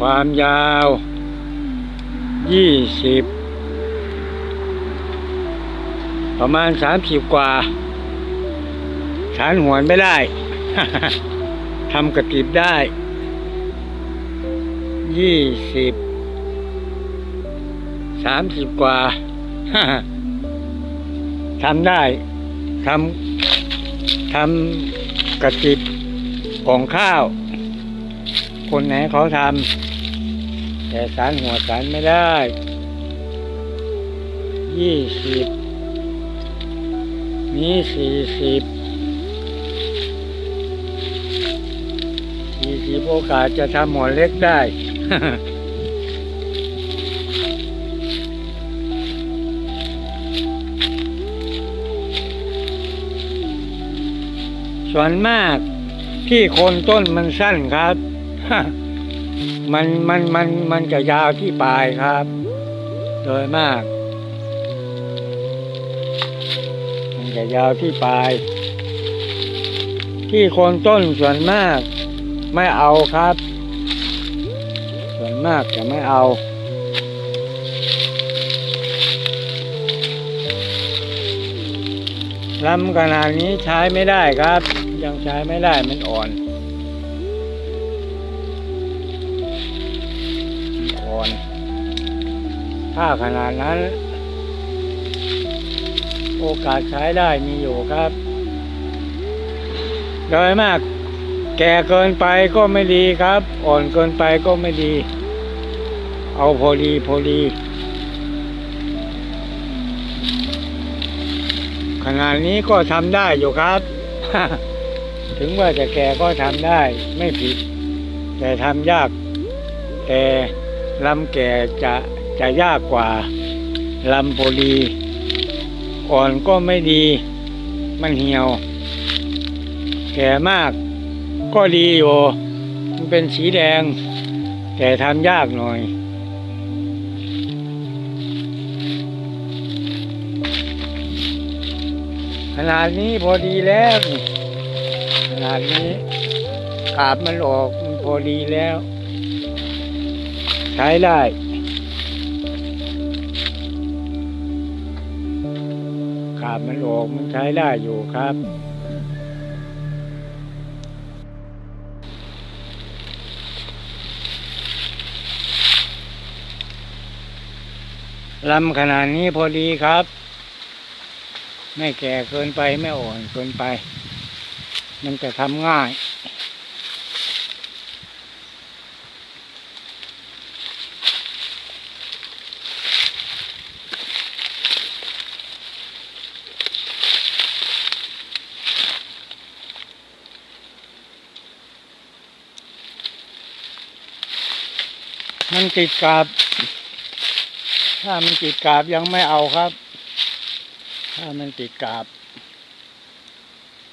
ความยาวยี่สิบประมาณสามสิบกว่าฐานหวนไม่ได้ ทำกระติบได้ยี่สิบสามสิบกว่าทำได้ทำทำกระติบของข้าว คนไหนเขาทำ แต่สารหัวสารไม่ได้ยี่สิบนี้สี่สิบสี่สิบโอกาสจะทำหัวเล็กได้ส่วนมากที่โคนต้นมันสั้นครับ มันมันมันมันจะยาวที่ปลายครับ โดยมาก มันจะยาวที่ปลาย ที่โคนต้นส่วนมาก ไม่เอาครับ ส่วนมากจะไม่เอาลำขนาดนี้ใช้ไม่ได้ครับ ยังใช้ไม่ได้มันอ่อน ก่อน ถ้าขนาดนั้น โอกาสใช้ได้มีอยู่ครับ โดยมาก แก่เกินไปก็ไม่ดีครับ อ่อนเกินไปก็ไม่ดี เอาพอดีพอดีขนาดนี้ก็ทำได้อยู่ครับ ถึงว่าจะแก่ก็ทำได้ไม่ผิด แต่ทำยาก แต่ ลำแก่จะจะยากกว่าลำพอดีอ่อนก็ไม่ดี มันเหี่ยว แก่มากก็ดีอยู่มันเป็นสีแดง แต่ทำยากหน่อยขนาดนี้พอดีแล้วขนาดนี้กาบมันออกพอดีแล้ว ใช้ได้กาบมันออกมันใช้ได้อยู่ครับ ลำขนาดนี้พอดีครับ ไม่แก่เกินไปไม่อ่อนเกินไป มันจะทำง่าย มันติดกาบ ถ้ามันติดกาบยังไม่เอาครับ ถ้ามันติดกาบ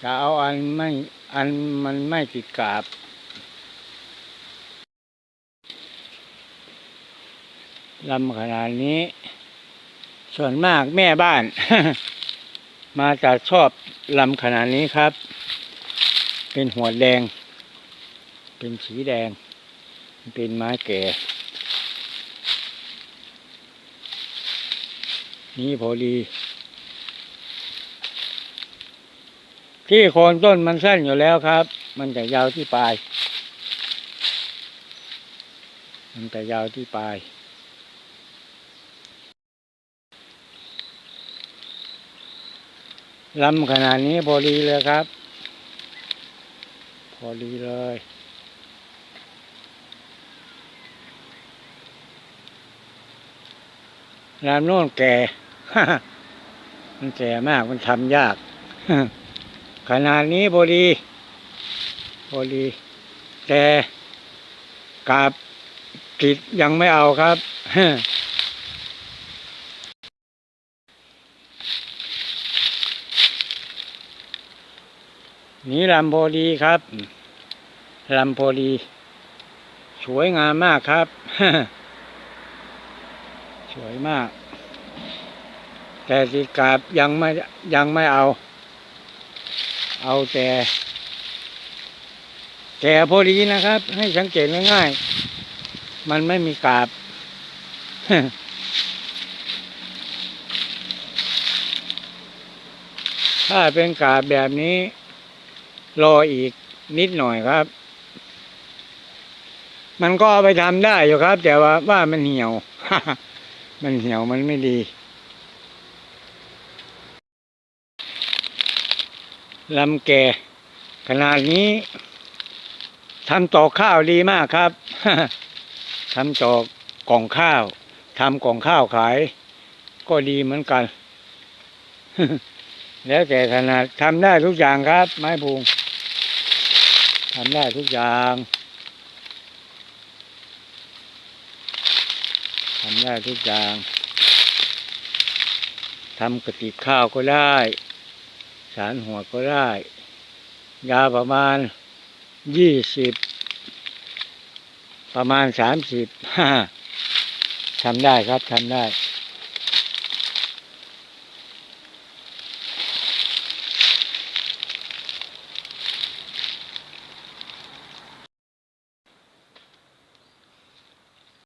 จะเอาอันไม่อันมันไม่ติดกาบ ลำขนาดนี้ ส่วนมากแม่บ้าน มาจะชอบลำขนาดนี้ครับ เป็นหัวแดง เป็นสีแดง เป็นไม้แก่ นี่พอดี ที่โคนต้นมันสั้นอยู่แล้วครับ มันจะยาวที่ปลาย มันจะยาวที่ปลายลำขนาดนี้พอดีเลยครับ พอดีเลย ลำโน่นแก่ มันแก่มากมันทำยาก ขนาดนี้พอดีพอดีแต่กาบกิดยังไม่เอาครับนี่ลำพอดีครับลำพอดีสวยงามมากครับ สวยมาก แต่ติกาบยังไม่ยังไม่เอา เอาแต่แก่พอดีนะครับ ให้สังเกตง่ายๆ มันไม่มีกาบ ถ้าเป็นกาบแบบนี้ รออีกนิดหน่อยครับ มันก็เอาไปทำได้อยู่ครับ แต่ว่าว่ามันเหี่ยว มันเหี่ยวมันไม่ดี ลำแก่ขนาดนี้ทำต่อข้าวดีมากครับทำต่อกล่องข้าวทำกล่องข้าวขาย ก็ดีเหมือนกัน แล้วแต่ขนาดทำได้ทุกอย่างครับ ไม้พุงทำได้ทุกอย่างทำได้ทุกอย่างทำกระติกข้าวก็ได้ สารหัวก็ได้ ยาประมาณยี่สิบประมาณสามสิบทำได้ครับทำได้